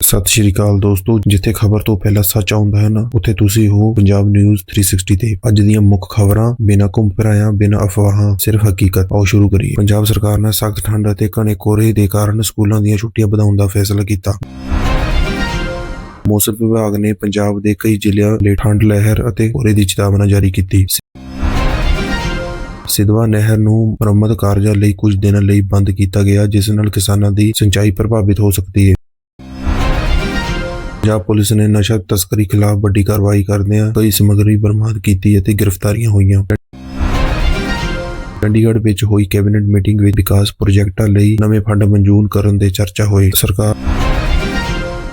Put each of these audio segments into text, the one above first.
ਸਤਿ ਸ਼੍ਰੀ ਅਕਾਲ ਦੋਸਤੋ, ਜਿੱਥੇ ਖਬਰ ਤੋਂ ਪਹਿਲਾਂ ਸੱਚ ਆਉਂਦਾ ਹੈ ਨਾ, ਉੱਥੇ ਤੁਸੀਂ ਹੋ ਪੰਜਾਬ ਨਿਊਜ਼ 360 ਤੇ। ਅੱਜ ਦੀਆਂ ਮੁੱਖ ਖਬਰਾਂ, ਬਿਨਾਂ ਘੁੰਮ ਫਿਰਾਇਆ ਬਿਨਾਂ ਅਫਵਾਹਾਂ, ਸਿਰਫ ਹਕੀਕਤ। ਆਓ ਸ਼ੁਰੂ ਕਰੀਏ। ਪੰਜਾਬ ਸਰਕਾਰ ਨੇ ਸਖਤ ਠੰਡ ਅਤੇ ਘਣੇ ਕੋਹਰੇ ਦੇ ਕਾਰਨ ਸਕੂਲਾਂ ਦੀਆਂ ਛੁੱਟੀਆਂ ਵਧਾਉਣ ਦਾ ਫੈਸਲਾ ਕੀਤਾ। ਮੌਸਮ ਵਿਭਾਗ ਨੇ ਪੰਜਾਬ ਦੇ ਕਈ ਜ਼ਿਲ੍ਹਿਆਂ ਲਈ ਠੰਡ ਲਹਿਰ ਅਤੇ ਕੋਹਰੇ ਦੀ ਚੇਤਾਵਨੀ ਜਾਰੀ ਕੀਤੀ। ਸਿਧਵਾ ਨਹਿਰ ਨੂੰ ਮੁਰੰਮਤ ਕਾਰਜਾਂ ਲਈ ਕੁਝ ਦਿਨਾਂ ਲਈ ਬੰਦ ਕੀਤਾ ਗਿਆ, ਜਿਸ ਨਾਲ ਕਿਸਾਨਾਂ ਦੀ ਸਿੰਚਾਈ ਪ੍ਰਭਾਵਿਤ ਹੋ ਸਕਦੀ ਹੈ ਪੰਜਾਬ ਪੁਲਿਸ ਨੇ ਨਸ਼ਾ ਤਸਕਰੀ ਖਿਲਾਫ ਵੱਡੀ ਕਾਰਵਾਈ ਕਰਦਿਆਂ ਕਈ ਸਮੱਗਰੀ ਬਰਾਮਦ ਕੀਤੀ ਅਤੇ ਗ੍ਰਿਫਤਾਰੀਆਂ ਹੋਈਆਂ। ਚੰਡੀਗੜ੍ਹ ਵਿੱਚ ਹੋਈ ਕੈਬਨਿਟ ਮੀਟਿੰਗ ਵਿੱਚ ਵਿਕਾਸ ਪ੍ਰੋਜੈਕਟਾਂ ਲਈ ਨਵੇਂ ਫੰਡ ਮਨਜ਼ੂਰ ਕਰਨ ਦੇ ਚਰਚਾ ਹੋਈ ਸਰਕਾਰ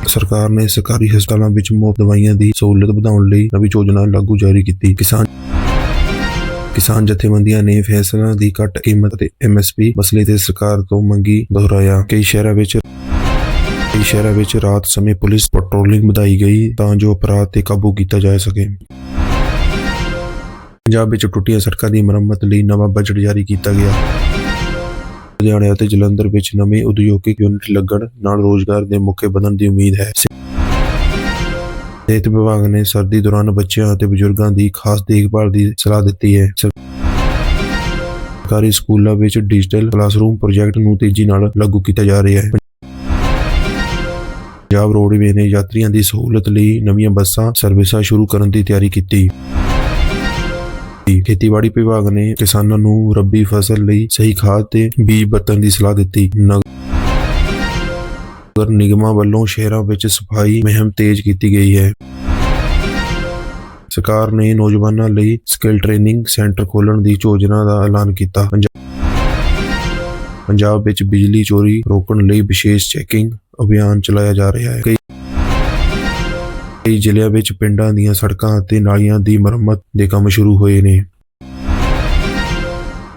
ਸਰਕਾਰ ਨੇ ਸਰਕਾਰੀ ਹਸਪਤਾਲਾਂ ਵਿੱਚ ਮੁਫਤ ਦਵਾਈਆਂ ਦੀ ਸਹੂਲਤ ਵਧਾਉਣ ਲਈ ਨਵੀਂ ਯੋਜਨਾ ਲਾਗੂ ਜਾਰੀ ਕੀਤੀ। ਕਿਸਾਨ ਕਿਸਾਨ ਜਥੇਬੰਦੀਆਂ ਨੇ ਫੈਸਲਾ ਦੀ ਘੱਟ ਕੀਮਤ ਤੇ ਐਮਐਸਪੀ ਮਸਲੇ ਤੇ ਸਰਕਾਰ ਤੋਂ ਮੰਗੀ ਦੁਹਰਾਇਆ। ਕਈ ਸ਼ਹਿਰਾਂ ਵਿੱਚ ਕਈ ਸ਼ਹਿਰਾਂ ਵਿੱਚ ਰਾਤ ਸਮੇਂ ਪੁਲਿਸ ਪੈਟਰੋਲਿੰਗ ਵਧਾਈ ਗਈ ਤਾਂ ਜੋ ਅਪਰਾਧ ਤੇ ਕਾਬੂ ਕੀਤਾ ਜਾ ਸਕੇ। ਪੰਜਾਬ ਵਿੱਚ ਟੁੱਟੀਆਂ ਸੜਕਾਂ ਦੀ ਮੁਰੰਮਤ ਲਈ ਨਵਾਂ ਬਜਟ ਜਾਰੀ ਕੀਤਾ ਗਿਆ। ਲੁਧਿਆਣਾ ਅਤੇ ਜਲੰਧਰ ਵਿੱਚ ਨਵੇਂ ਉਦਯੋਗਿਕ ਯੂਨਿਟ ਲੱਗਣ ਨਾਲ ਰੋਜ਼ਗਾਰ ਦੇ ਮੌਕੇ ਵਧਣ ਦੀ ਉਮੀਦ ਹੈ। ਸਿਹਤ ਵਿਭਾਗ ਨੇ ਸਰਦੀ ਦੌਰਾਨ ਬੱਚਿਆਂ ਅਤੇ ਬਜ਼ੁਰਗਾਂ ਦੀ ਖਾਸ ਦੇਖਭਾਲ ਦੀ ਸਲਾਹ ਦਿੱਤੀ ਹੈ। ਸਰਕਾਰੀ ਸਕੂਲਾਂ ਵਿੱਚ ਡਿਜੀਟਲ ਕਲਾਸਰੂਮ ਪ੍ਰੋਜੈਕਟ ਨੂੰ ਤੇਜ਼ੀ ਨਾਲ ਲਾਗੂ ਕੀਤਾ ਜਾ ਰਿਹਾ ਹੈ। ਪੰਜਾਬ ਰੋਡਵੇ ਨੇ ਯਾਤਰੀਆਂ ਦੀ ਸਹੂਲਤ ਲਈ ਨਵੀਆਂ ਬੱਸਾਂ ਸਰਵਿਸਾਂ ਸ਼ੁਰੂ ਕਰਨ ਦੀ ਤਿਆਰੀ ਕੀਤੀ। ਖੇਤੀਬਾੜੀ ਵਿਭਾਗ ਨੇ ਕਿਸਾਨਾਂ ਨੂੰ ਰੱਬੀ ਫਸਲ ਲਈ ਸਹੀ ਖਾਦ ਤੇ ਬੀਜ ਵਰਤਣ ਦੀ ਸਲਾਹ ਦਿੱਤੀ। ਨਗਰ ਨਿਗਮਾਂ ਵੱਲੋਂ ਸ਼ਹਿਰਾਂ ਵਿੱਚ ਸਫ਼ਾਈ ਮੁਹਿੰਮ ਤੇਜ਼ ਕੀਤੀ ਗਈ ਹੈ। ਸਰਕਾਰ ਨੇ ਨੌਜਵਾਨਾਂ ਲਈ ਸਕਿੱਲ ਟ੍ਰੇਨਿੰਗ ਸੈਂਟਰ ਖੋਲਣ ਦੀ ਯੋਜਨਾ ਦਾ ਐਲਾਨ ਕੀਤਾ। ਪੰਜਾਬ ਵਿੱਚ ਬਿਜਲੀ ਚੋਰੀ ਰੋਕਣ ਲਈ ਵਿਸ਼ੇਸ਼ ਚੈਕਿੰਗ ਅਭਿਆਨ ਚਲਾਇਆ ਜਾ ਰਿਹਾ ਹੈ। ਕਈ ਕਈ ਜ਼ਿਲ੍ਹਿਆਂ ਵਿੱਚ ਪਿੰਡਾਂ ਦੀਆਂ ਸੜਕਾਂ ਅਤੇ ਨਾਲੀਆਂ ਦੀ ਮੁਰੰਮਤ ਦੇ ਕੰਮ ਸ਼ੁਰੂ ਹੋਏ ਨੇ।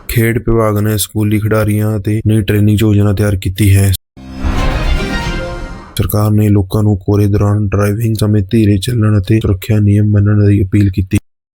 ਖੇਡ ਵਿਭਾਗ ਨੇ ਸਕੂਲੀ ਖਿਡਾਰੀਆਂ ਅਤੇ ਨਈ ਟ੍ਰੇਨਿੰਗ ਯੋਜਨਾ ਤਿਆਰ ਕੀਤੀ ਹੈ। ਸਰਕਾਰ ਨੇ ਲੋਕਾਂ ਨੂੰ ਕੋਰੇ ਦੌਰਾਨ ਡਰਾਈਵਿੰਗ ਸਮੇਂ ਧੀਰੇ ਚੱਲਣ ਅਤੇ ਸੁਰੱਖਿਆ ਨਿਯਮ ਮੰਨਣ ਦੀ ਅਪੀਲ ਕੀਤੀ।